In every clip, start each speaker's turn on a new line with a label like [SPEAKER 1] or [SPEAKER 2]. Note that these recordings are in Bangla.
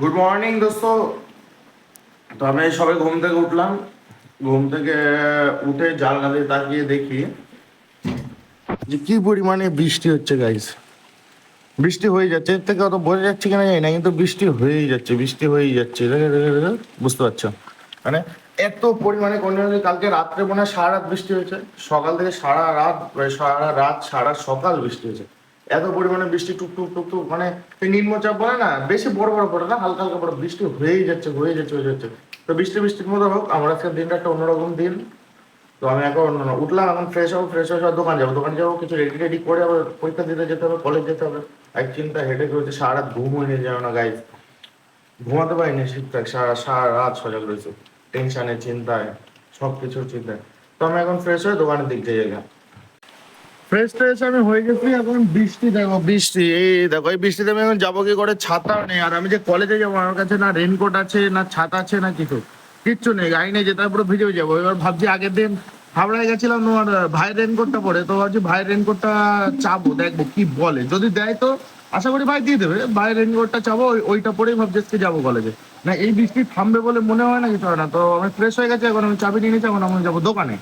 [SPEAKER 1] গুড মর্নিং দোস্ত। তো আমি সবে ঘুম থেকে উঠলাম। ঘুম থেকে উঠে জানলা দিয়ে তাকিয়ে দেখি যে কি পরিমাণে বৃষ্টি হচ্ছে গাইস বৃষ্টি হয়ে যাচ্ছে। এর থেকে অত বোঝা যাচ্ছে কিনা জানি না, কিন্তু বৃষ্টি হয়েই যাচ্ছে, বৃষ্টি হয়েই যাচ্ছে। বুঝতে পারছ? মানে এত পরিমাণে কন্টিনিউসলি কালকে রাত্রে মনে হয় সারা রাত বৃষ্টি হয়েছে। সকাল থেকে সারা রাত প্রায় সারা রাত, সারা সকাল বৃষ্টি হয়েছে। এত পরিমাণে বৃষ্টি টুক টুক টুক টুক মানে নিম্নচাপ বলে না, বেশি বড় বড় পড়ে না, হালকা হালকা পড়ে, বৃষ্টি হয়েই যাচ্ছে হয়ে যাচ্ছে হয়ে যাচ্ছে। তো বৃষ্টি বৃষ্টির মতো হোক, আমার আজকের দিনটা একটা অন্যরকম দিন। তো আমি এখন উঠলাম, এখন ফ্রেশ হব ফ্রেশ হয়ে দোকান যাব দোকান যাব, কিছু রেডি রেডি করে আবার পরীক্ষা দিতে যেতে হবে কলেজ যেতে হবে। এক চিন্তা হেডে রয়েছে সারা রাত ঘুম হয়ে যাবে না গাইজ ঘুমাতে পারিনি ঠিকঠাক, সারা সারা রাত সজাগ রয়েছে। টেনশনে চিন্তায় সব কিছুর চিন্তায়। তো আমি এখন ফ্রেশ হয়ে দোকানের দিক দিয়ে গেলাম। ফ্রেশ ট্রেশ আমি হয়ে গেছি এখন বৃষ্টি দেখো। বৃষ্টি, এই দেখো, এই বৃষ্টিতে আমি এখন যাব কি করে? ছাতা নেই। আর আমি যে কলেজে যাব, আমার কাছে না রেনকোট আছে, না ছাতা আছে, না কিছু। কিচ্ছু নেই, গাড়ি নেই যেটা পুরো ভিজে যাব। এবার ভাবছি আগের দিন হাওড়ায় গেছিলাম, তোমার ভাইয়ের রেনকোটটা পরে। তো ভাবছি ভাইয়ের রেনকোটটা চাবো, দেখব কি বলে। যদি দেয় তো আশা করি ভাই দিয়ে দেবে। ভাইয়ের রেনকোটটা চাবো ওইটা পরেই ভাবছি আজকে যাব কলেজে না, এই বৃষ্টি থামবে বলে মনে হয় না কিছু হয় না। তো আমি ফ্রেশ হয়ে গেছে, এখন আমি চাবি নিয়ে নিয়েছি, এখন আমি যাব দোকানে।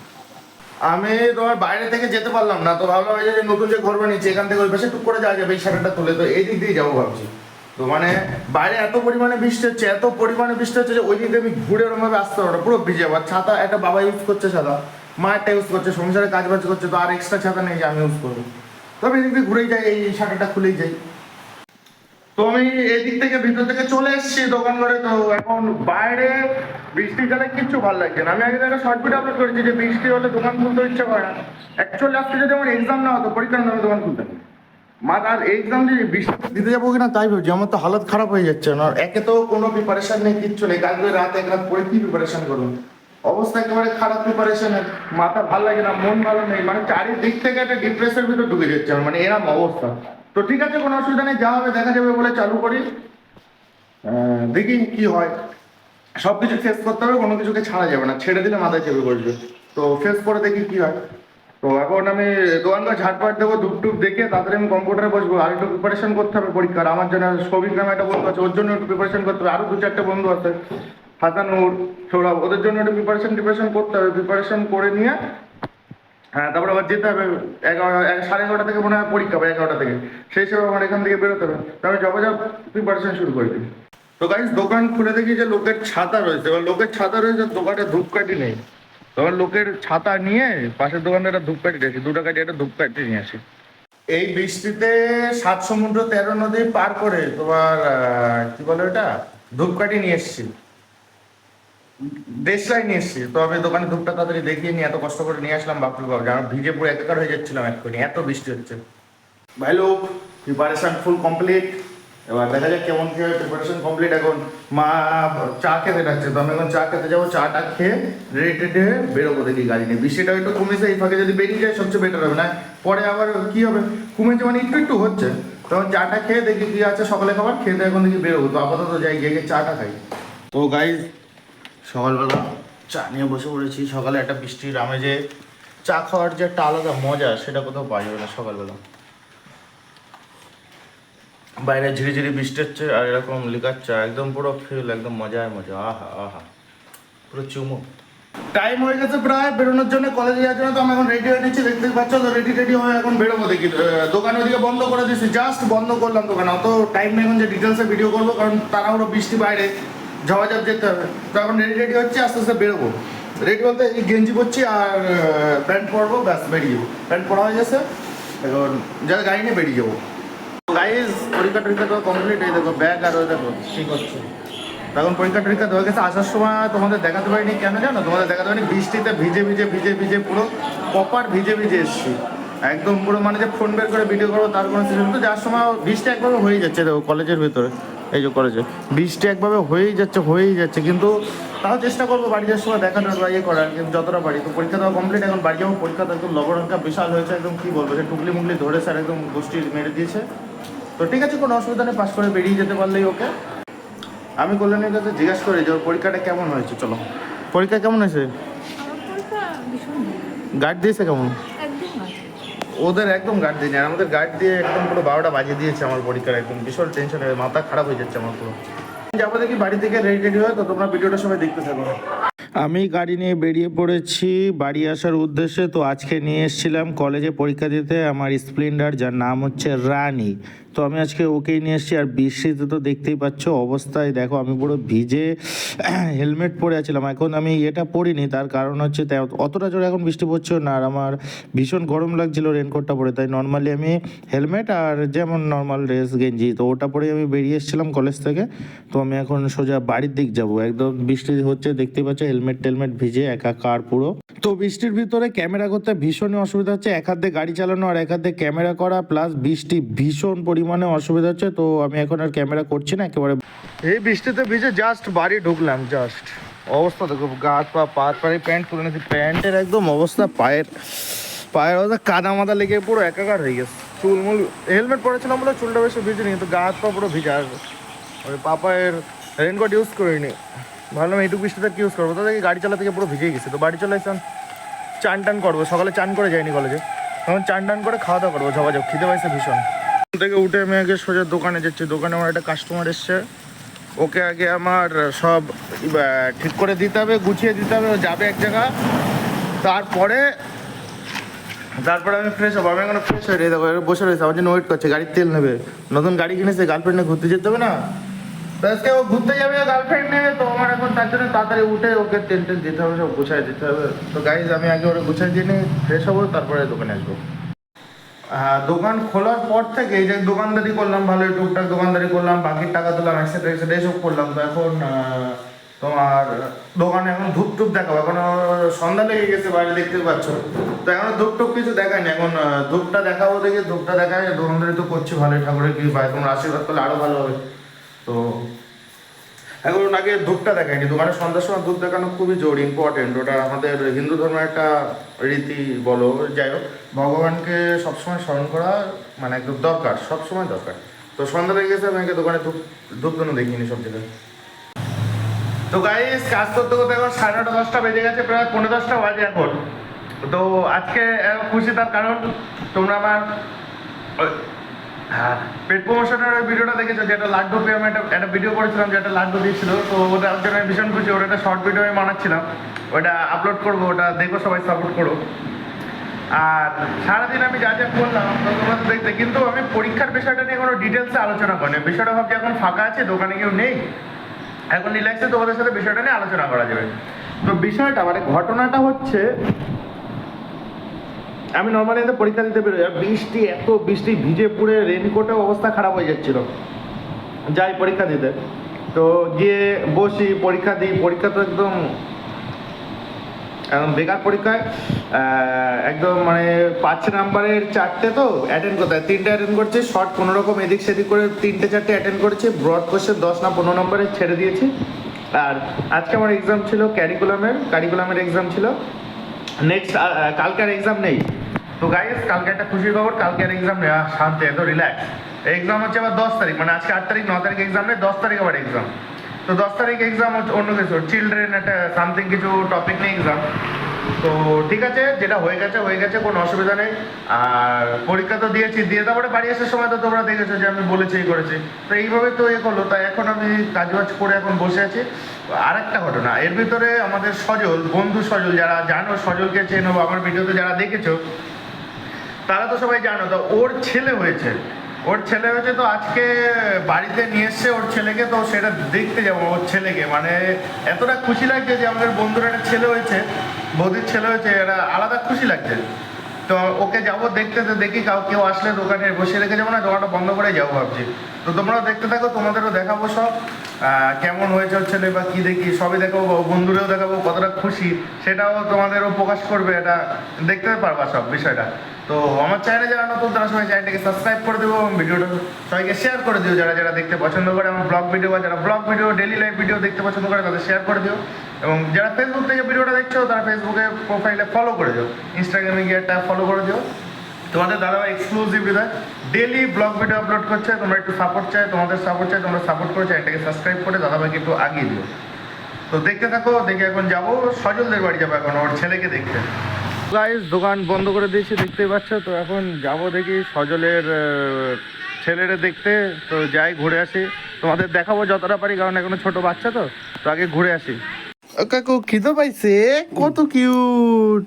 [SPEAKER 1] আমি তোমার বাইরে থেকে যেতে পারলাম না, তো ভাবলাম এই যে নতুন যে ঘর বানিয়েছি এখান থেকে ওই পাশে টুক করে যাওয়া যাবে, এই শাটারটা তুলে, তো এই দিক দিয়ে যাব ভাবছি। তো মানে বাইরে এত পরিমাণে বৃষ্টি হচ্ছে, এত পরিমাণে বৃষ্টি হচ্ছে যে ওই দিক দিয়ে আমি ঘুরে ওরকম ভাবে আসতে পারব পুরো ভিজে যাব। ছাতা একটা বাবা ইউজ করছে ছাতা, মা একটা ইউজ করছে, সংসারে কাজ বাজ করছে, তো আর এক্সট্রা ছাতা নেই যে আমি ইউজ করব। তবে এদিক দিয়ে ঘুরেই যাই, এই শাটারটা খুলেই যাই। তো আমি এদিক থেকে ভিতর থেকে চলে এসেছি দোকান ঘরে। তো এখন বাইরে বৃষ্টি গেলে কিচ্ছু ভালো লাগছে না। আমি আগে একটা শর্ট ভিডিও আপলোড করেছি যে বৃষ্টি হলে দোকান খুলতে ইচ্ছে করে না। অ্যাকচুয়ালি আজকে যদি আমার এক্সাম না হতো, পরীক্ষা না দোকান খুলতে। মা আর এক্সাম দিয়ে বৃষ্টি দিতে যাব কিনা তাই ভাবছি। আমার তো হালত খারাপ হয়ে যাচ্ছে। না একে তো কোনো প্রিপারেশন নেই, কিচ্ছু নেই। কালকে রাত এক রাত পরে কি প্রিপারেশন করব? অবস্থা একেবারে খারাপ প্রিপারেশনের মাথা ভালো লাগে না, মন ভালো নেই। মানে চারিদিক থেকে একটা ডিপ্রেশনের ভিতরে ঢুকে যাচ্ছে মানে এরম অবস্থা। তো ঠিক আছে, কোনো অসুবিধা নেই, যা হবে দেখা যাবে বলে চালু করি। দেখি কি হয়। সব কিছু ফেস করতে হবে, কোনো কিছুকে ছাড়া যাবে না, ছেড়ে দিলে মাথায় চেপে বসবে। তো ফেস করে দেখি কি হয়। তো এখন আমি দোকানটা ঝাটপাট দেবো, ধূপ টুপ দেখে তাড়াতাড়ি আমি কম্পিউটারে বসবো। আর একটু প্রিপারেশন করতে হবে পরীক্ষার। আমার জন্য সৌভিক নামে একটা বন্ধু আছে, ওর জন্য একটু প্রিপারেশন করতে হবে। আরও দু চারটে বন্ধু আছে, হাসানুর, সৌরভ, ওদের জন্য একটু প্রিপারেশন প্রিপারেশন করতে হবে। প্রিপারেশন করে নিয়ে হ্যাঁ তারপরে আবার যেতে হবে এগারো সাড়ে এগারোটা থেকে মনে হয় পরীক্ষা হবে এগারোটা থেকে। সেই হিসেবে আমার এখান থেকে বেরোতে হবে। তবে যাব যা প্রিপারেশন শুরু করে দিই তো গাইজ দোকান খুলে দেখি যে লোকের ছাতা রয়েছে। এবার লোকের ছাতা রয়েছে, দোকানে ধূপকাঠি নেই। তখন লোকের ছাতা নিয়ে পাশের দোকানে একটা ধূপকাঠি দিয়েছি দু টাকা দিয়ে একটা ধূপকাঠি নিয়ে আসি। এই বৃষ্টিতে সাত সমুদ্র তেরো নদী পার করে তোমার কি বলে ওটা? ধূপকাঠি নিয়ে এসেছি। দেশলাই নিয়ে এসেছি তো আমি দোকানে ধূপটা তাড়াতাড়ি দেখিয়ে নিয়ে এত কষ্ট করে নিয়ে আসলাম, বাপরে বাপ আমার ভিজে পুরো একাকার হয়ে যাচ্ছিলাম এক্ষুনি, এত বৃষ্টি হচ্ছে। ভাই লোক প্রিপারেশন ফুল কমপ্লিট এবার দেখা যাক কেমন কি প্রিপারেশন কমপ্লিট এখন। মা, চা খেতে ডাকছে তো আমি এখন চা খেতে যাব, চাটা খেয়ে রেডি টেডি বেরোবো দেখি গাড়ি নিয়ে। বৃষ্টিটা একটু কমেছে, এই ফাঁকে যদি বেরিয়ে যায়, সবচেয়ে বেটার হবে, না? পরে আবার কি হবে? কমেছে মানে একটু একটু হচ্ছে। তখন চাটা খেয়ে দেখি কি আছে, সকালে খাবার দিয়ে এখন দেখি বেরোবো। তো আপাতত যাই, গিয়ে চাটা খাই। তো গাইজ সকালবেলা চা নিয়ে বসে পড়েছি। সকালে একটা বৃষ্টির আমেজে চা খাওয়ার যে একটা আলাদা মজা, সেটা কোথাও পাওয়া যাবে না সকালবেলা। বাইরে ঝিরিঝিরি বৃষ্টি হচ্ছে আর এরকম লিকার চা, একদম পুরো ফিল একদম মজায় মজা। আহা আহা। পুরো চুমো। টাইম হয়ে গেছে প্রায়, বেরোনোর জন্য কলেজে যাওয়ার জন্য তো আমি এখন রেডি হয়ে নিচ্ছি। দেখতে পাচ্ছ তো রেডি রেডি হয়ে এখন বেরোবো দেখি। দোকান ওদিকে বন্ধ করে দিয়েছি জাস্ট বন্ধ করলাম দোকান। অত টাইম নেই এখন যে ডিটেলসে ভিডিও করব, কারণ তাড়াহুড়ো, বৃষ্টি বাইরে। ঝড়াঝড় যেতে হবে। তো এখন রেডি রেডি হচ্ছে, আস্তে আস্তে বেরোবো। রেডি বলতে এই গেঞ্জি পরছি আর প্যান্ট পরবো, ব্যাস, বেরিয়ে যাব। প্যান্ট পরা হয়ে গেছে। এখন যারা গাড়ি নিয়ে বেরিয়ে যাব। গাইজ পরীক্ষা টরীক্ষা তো কমপ্লিট এই দেখো ব্যাগ আর ওই দেখো ঠিক হচ্ছে এখন পরীক্ষা টরীক্ষা দেওয়া গেছে, আসার সময় তোমাদের দেখাতে পারিনি, কেন জানো? তোমাদের দেখাতে পারিনি, বৃষ্টিতে ভিজে ভিজে ভিজে ভিজে পুরো প্রপার ভিজে ভিজে এসছি। একদম পুরো মানে যে ফোন বের করে ভিডিও করব, তার কোনো সিস্টেম তো যার সময় বৃষ্টি একভাবে হয়ে যাচ্ছে, দেখো, কলেজের ভিতরে। এই যে করেছে। বৃষ্টি একভাবে হয়েই যাচ্ছে হয়েই যাচ্ছে কিন্তু তাও চেষ্টা করব বাড়ি যাওয়ার সময় দেখানোর বা ইয়ে করার কিন্তু যতটা পারি। তো পরীক্ষা দেওয়া কমপ্লিট এখন বাড়ি যাব পরীক্ষা তো একদম লবণকা বিশাল হয়েছে একদম কী বলব যে টুকলি মুগলি ধরে স্যার একদম গোষ্ঠী মেরে দিয়েছে। তো ঠিক আছে কোনো অসুবিধা নেই পাস করে বেরিয়ে যেতে পারলেই ওকে। আমি কল্যাণের কাছে জিজ্ঞাসা করি যে ওর পরীক্ষাটা কেমন হয়েছে চলো। পরীক্ষা কেমন হয়েছে। গার্ড দিয়েছে কেমন। ওদের একদম গার্ড দিই আমাদের গার্ড দিয়ে একদম পুরো বারোটা বাজিয়ে দিয়েছে আমার পরীক্ষার একদম। বিশাল টেনশন হয়ে মাথা খারাপ হয়ে যাচ্ছে আমার পুরো। যাব দেখি বাড়ি থেকে রেডি রেডি হয়, তো তোমরা ভিডিওটা সবাই দেখতে থাকো। আমি গাড়ি নিয়ে বেরিয়ে পড়েছি, বাড়ি আসার উদ্দেশ্যে। তো আজকে নিয়ে এসেছিলাম কলেজে পরীক্ষা দিতে। আমার স্প্লেন্ডার যার নাম হচ্ছে রানী। তো আমি আজকে ওকেই নিয়ে এসেছি আর বৃষ্টিতে তো দেখতেই পাচ্ছ অবস্থায়। দেখো, আমি পুরো ভিজে হেলমেট পরে আছিলাম। এখন আমি এটা পরিনি, তার কারণ হচ্ছে অতটা জোরে এখন বৃষ্টি পড়ছে না। আর আমার ভীষণ গরম লাগছিল রেনকোটটা পরে, তাই নর্মালি আমি হেলমেট আর যেমন নর্মাল ড্রেস গেঞ্জি, তো ওটা পরে আমি বেরিয়ে এসেছিলাম কলেজ থেকে। তো আমি এখন সোজা বাড়ির দিক যাব। একদম বৃষ্টি হচ্ছে, দেখতেই পাচ্ছ, হেলমেট টেলমেট ভিজে একা কার পুরো। তো বৃষ্টির ভিতরে ক্যামেরা করতে ভীষণই অসুবিধা হচ্ছে। এক হাতে গাড়ি চালানো আর এক হাতে ক্যামেরা করা প্লাস বৃষ্টি ভীষণ পরিমাণে অসুবিধা হচ্ছে, তো আমি এখন আর ক্যামেরা করছি না, একেবারে এই বৃষ্টিতে ভিজে জাস্ট বাড়ি ঢুকলাম জাস্ট অবস্থা দেখো, গাছ পা পা হাত প্যান্ট তুলে নিয়েছি। প্যান্টের একদম অবস্থা, পায়ের পায়ের অবস্থা, কাদা মাদা লেগে পুরো একাকার হয়ে গেছে। চুলমুল হেলমেট পরেছিলাম বলে চুলটা বেশি ভিজেনি, কিন্তু গা হাত পা পুরো ভিজা আর ওই পাপায়ের রেনকোট ইউজ করিনি। ভাবলাম এইটুকু বৃষ্টিতে কি ইউজ করব? তো দেখি গাড়ি চালাতে গিয়ে পুরো ভিজে গেছে। তো বাড়ি চলে এসেছিলাম চান টান করব। সকালে চান করে যাইনি কলেজে তখন চান টান করে খাওয়া দাওয়া করব ঝপাঝপ খিদে পাইছে ভীষণ। থেকে উঠে আমি আগে সোজা দোকানে যাচ্ছি। দোকানে আমার একটা কাস্টমার এসছে। ওকে আগে আমার সব ঠিক করে দিতে হবে, গুছিয়ে দিতে হবে, ও যাবে এক জায়গা। তারপরে তারপরে আমি ফ্রেশ হব। আমি এখন ফ্রেশ হয়ে দেখো বসে রয়েছে, আমার জন্য ওয়েট করছে, গাড়ির তেল নেবে। নতুন গাড়ি কিনেছে গার্লফ্রেন্ডে ঘুরতে যেতে হবে না? আজকে ও ঘুরতে যাবে গার্লফ্রেন্ড নিয়ে। তো আমার এখন তার জন্য তাড়াতাড়ি উঠে ওকে তেল টেল দিতে হবে, সব গুছাই দিতে হবে। তো গাইজ আমি আগে ওরা গুছাই দিয়ে নিই ফ্রেশ হব, তারপরে দোকানে আসব। দোকান খোলার পর থেকে যে দোকানদারি করলাম, ভালোই টুকটাক দোকানদারি করলাম, বাকির টাকা দিলাম একসাথে একসাথে এসব করলাম। তো এখন তোমার দোকানে এখন ধূপ টুপ দেখাবো। এখন সন্ধ্যা লেগে গেছে, বাইরে দেখতে পাচ্ছ। তো এখন ধূপ টুপ কিছু দেখায়নি। এখন ধূপটা দেখাবো দেখে, ধূপটা দেখায়, দোকানদারি তো করছি, ভালোই ঠাকুরের কি ভাই তোমরা আশীর্বাদ করলে আরও ভালো হবে। তো এখন আগে ধূপটা দেখায়নি দোকানে সন্ধ্যার সময় ধূপ দেখানো খুবই জোর ইম্পর্টেন্ট ওটা আমাদের হিন্দু ধর্মের একটা রীতি বলো, যাই হোক, ভগবানকে সবসময় স্মরণ করা মানে একদম দরকার, সবসময় দরকার। তো সন্ধ্যা লেগে গেছে, আমি দোকানে ধূপ ধূপ কেন দেখিনি সব জায়গায় তো গাইস কাজ করতে করতে এখন সাড়ে নটা, দশটা বেজে গেছে, প্রায় পনেরো দশটা বাজে এখন। তো আজকে খুশি তার কারণ, তোমরা আমার হ্যাঁ ওই ভিডিওটা দেখেছ? যেটা লাড্ডু পেয়ে আমি একটা একটা ভিডিও করেছিলাম যেটা লাড্ডু দিয়েছিল তো আমি ভীষণ খুশি, ওটা একটা শর্ট ভিডিও আমি ওটা আপলোড করব, ওটা সবাই সাপোর্ট করো আর সারাদিন আমি যা যা দেখতে, কিন্তু আমি পরীক্ষার বিষয়টা নিয়ে কোনো ডিটেলসে আলোচনা করিনি। বিষয়টা ভাবছি এখন ফাঁকা আছে, দোকানে কেউ নেই। এখন রিল্যাক্সে তোমাদের সাথে বিষয়টা নিয়ে আলোচনা করা যাবে। তো বিষয়টা মানে ঘটনাটা হচ্ছে আমি নর্মালি এতে পরীক্ষা দিতে আর বৃষ্টি, এত বৃষ্টি ভিজে পুড়ে রেনকোটে অবস্থা খারাপ হয়ে যাচ্ছিল। যাই পরীক্ষা দিতে। তো গিয়ে বসি, পরীক্ষা দিই, পরীক্ষা তো একদম একদম বেকার পরীক্ষায়। একদম মানে পাঁচ নাম্বারের চারটে তো অ্যাটেন্ড করতে হয়। তিনটে অ্যাটেন্ড করছি শর্ট কোনো রকম এদিক সেদিক করে তিনটে চারটে অ্যাটেন্ড করেছি ব্রড কোর্সের দশ না পনেরো নম্বরে ছেড়ে দিয়েছি। আর আজকে আমার এক্সাম ছিল ক্যারিকুলামের কারিকুলামের এক্সাম ছিল। নেক্সট কালকের এক্সাম নেই। তো গাইস কালকে একটা খুশির খবর কালকে আর এক্সাম আহ, শান্তি এত রিল্যাক্স এক্সাম হচ্ছে আবার দশ তারিখ মানে আজকে আট তারিখ ন তারিখ এক্সাম নেই দশ তারিখ আবার এক্সাম তো দশ তারিখ এক্সাম হচ্ছে অন্য কিছু চিলড্রেন একটা সামথিং কিছু টপিক নিয়ে এক্সাম তো ঠিক আছে যেটা হয়ে গেছে হয়ে গেছে কোনো অসুবিধা নেই। আর পরীক্ষা তো দিয়েছি দিয়ে তারপরে বাড়ি আসার সময় তো তোমরা দেখেছ যে আমি বলেছি এই করেছি। তো এইভাবে তো এ করল তাই এখন আমি কাজ বাজ করে এখন বসে আছি। আরেকটা ঘটনা এর ভিতরে আমাদের সজল বন্ধু সজল যারা জানো সজলকে চেনো আমার ভিডিওতে যারা দেখেছ তারা তো সবাই জানো, তো ওর ছেলে হয়েছে। ওর ছেলে হয়েছে তো আজকে বাড়িতে নিয়ে এসছে ওর ছেলেকে, তো সেটা দেখতে যাব ওর ছেলেকে। মানে এতটা খুশি লাগছে যে আমাদের বন্ধুর একটা ছেলে হয়েছে, বৌদির ছেলে হয়েছে এটা আলাদা খুশি লাগছে। তো ওকে যাব দেখতে, তো দেখি কাউ কেউ আসলে দোকানে বসে রেখে যাব না, দোকানটা বন্ধ করে যাব ভাবছি। তো তোমরাও দেখতে থাকো, তোমাদেরও দেখাবো সব। কেমন হয়েছে ছেলে বা কী দেখি, সবই দেখাবো বন্ধুরেও দেখাবো কতটা খুশি, সেটাও তোমাদেরও প্রকাশ করবে, এটা দেখতে পারবা সব বিষয়টা। তো আমার চ্যানেলে যারা নতুন, তারা সবাই চ্যানেলটাকে সাবস্ক্রাইব করে দেবো এবং ভিডিওটা সবাইকে শেয়ার করে দিও। যারা যারা দেখতে পছন্দ করে আমার ব্লগ ভিডিও বা যারা vlog video daily life video দেখতে পছন্দ করে, তাদের শেয়ার করে দিও। এবং যারা ফেসবুক থেকে ভিডিওটা দেখছ, তারা ফেসবুকে প্রোফাইলে ফলো করে দিও। ইনস্টাগ্রামে গিয়ে একটা ফলো করে দিও। তোমাদের দাদা exclusive Hriday daily vlog video upload করছে, তোমরা একটু সাপোর্ট চাই, তোমাদের সাপোর্ট চাই, তোমরা সাপোর্ট করে চ্যানেলটাকে সাবস্ক্রাইব করে দাদাভাইকে একটু আগিয়ে দিও। তো দেখতে থাকো, দেখে এখন যাব, সজলদের বাড়ি যাব এখন, ওর ছেলেকে দেখতে। গাইস দোকান বন্ধ করে দিয়েছি, দেখতেই পাচ্ছ, তো এখন যাব দেখি সজলের ছেলেরে দেখতে। তো যাই, ঘুরে আসি। তোমাদের দেখাবো যতটা পারি, কারণ এখনও ছোট বাচ্চা তো তো আগে ঘুরে আসি। কাকু, খিদে পাইছে? কত কিউট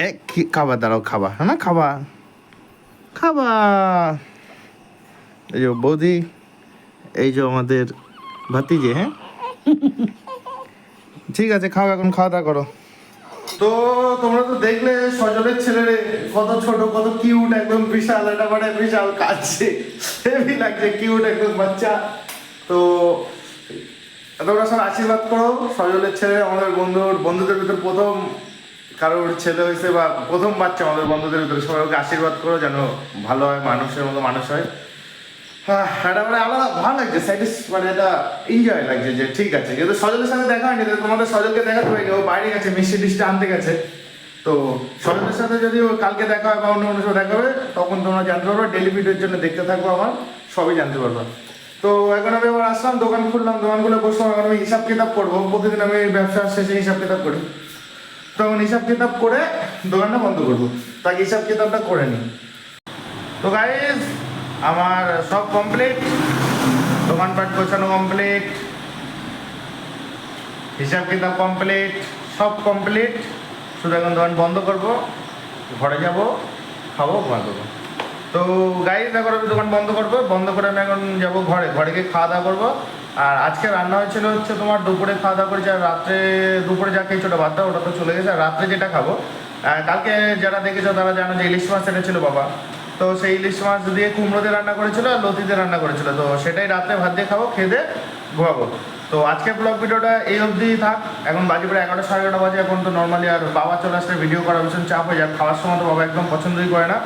[SPEAKER 1] এই এ, খাবার দাঁড়াও খাবা হ্যাঁ না খাবা খাবা বৌদি এই আমাদের ভাতিজে হ্যাঁ? ঠিক আছে খাও এখন খাওয়া দাওয়া করো। তো তোমরা তো দেখলে সজলের ছেলেরে কত ছোট কত কিউট একদম বিশাল এটা মানে বিশাল কাছে হেভি লাগছে কিউট একদম বাচ্চা। তো তোমরা সব আশীর্বাদ করো সজলের ছেলে আমাদের বন্ধুর বন্ধুদের ভিতর প্রথম কারোর ছেলে হয়েছে বা প্রথম বাচ্চা আমাদের বন্ধুদের ভিতরে, সবাই ওকে আশীর্বাদ করো যেন ভালো হয়, মানুষের মতো মানুষ হয়। হ্যাঁ এটা মানে আলাদা, ভালো লাগছে স্যাটিস মানে এটা এনজয় লাগছে যে ঠিক আছে কিন্তু সজলের সাথে দেখা হয়নি তোমাদের সজলকে দেখাতে পারিনি, ও বাইরে গেছে, মিষ্টি টিষ্টি আনতে গেছে। তো সজলের সাথে যদি ও কালকে দেখা হয় বা অন্য অন্য সময় দেখা হবে, তখন তোমরা জানতে পারবে ডেলি ভিডিওর জন্য দেখতে থাকব আমার, সবই জানতে পারবে। তো এখন আমি আবার আসলাম, দোকান খুললাম দোকান খুলে বসলাম, এখন আমি হিসাব কিতাব করব, প্রতিদিন আমি ব্যবসা শেষে হিসাব কিতাব করি। তখন হিসাব কিতাব করে দোকানটা বন্ধ করব। তাকে হিসাব কিতাবটা করে নিই তো গাইজ আমার সব কমপ্লিট দোকান দোকানপাট গোছানো কমপ্লিট হিসাব কিতাব কমপ্লিট সব কমপ্লিট শুধু এখন দোকান বন্ধ করব, ঘরে যাব, খাব ঘুমা দেবো তো গাইজ এখন আমি দোকান বন্ধ করব। বন্ধ করে আমি এখন যাব ঘরে। ঘরে গিয়ে খাওয়া দাওয়া করব। আর আজকে রান্না হয়েছিল হচ্ছে তোমার দুপুরে খাওয়া দাওয়া করেছি আর রাত্রে দুপুরে যা খেয়েছো বাদ দাও, ওটা তো চলে গেছে আর রাত্রে যেটা খাব কালকে যারা দেখেছ তারা জানো যে ইলিশ মাছ এনেছিল বাবা। তো সেই ইলিশ মাছ দিয়ে কুমড়ো দিয়ে রান্না করেছিল আর লতি দিয়ে রান্না করেছিল তো সেটাই রাত্রে ভাত দিয়ে খাব খেয়ে দিয়ে ঘুমাবো। তো আজকে ব্লগ ভিডিওটা এই অবধি থাক এখন বাজে প্রায় এগারোটা সাড়ে এগারোটা বাজে এখন তো নর্মালি আর বাবা চলে আসলে ভিডিও করা ভীষণ চাপ হয়ে যায় খাওয়ার সময় তো বাবা একদম পছন্দই করে না।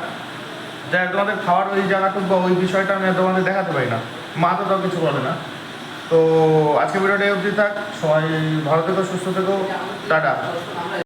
[SPEAKER 1] যাই তোমাদের খাওয়ার ওই জায়গাটুকু বা ওই বিষয়টা আমি তোমাদের দেখাতে পারি না মা তো তাও কিছু বলে না। তো আজকে ভিডিওটা অবধি থাক। সবাই ভালো থেকো সুস্থ থেকো। টাটা।